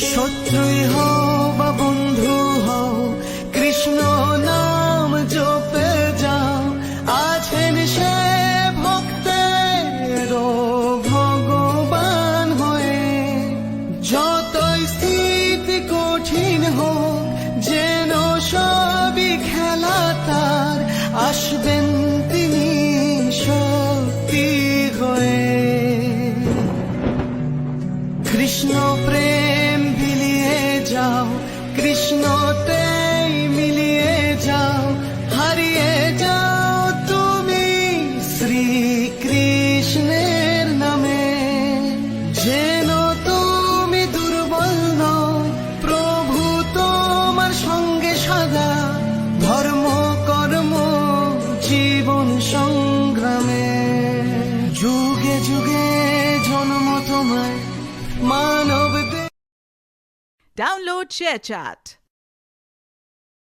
শত্রুই হও বা বন্ধু হও, কৃষ্ণ নাম জপে যাও। আছেন সে ভক্তের ভগবান হয়ে। যতই স্থিতি কঠিন হোক, যেন সবই খেলা তার, আসবেন তিনি শক্তি হয়ে। কৃষ্ণ প্রেম কৃষ্ণতেই মিলিয়ে যাও, হারিয়ে যাও তুমি নামে। তুমি দুর্বল প্রভু তোমার সঙ্গে সদা জীবন সংগ্রামে। যুগে যুগে তোমায়, মানব Download ShareChat.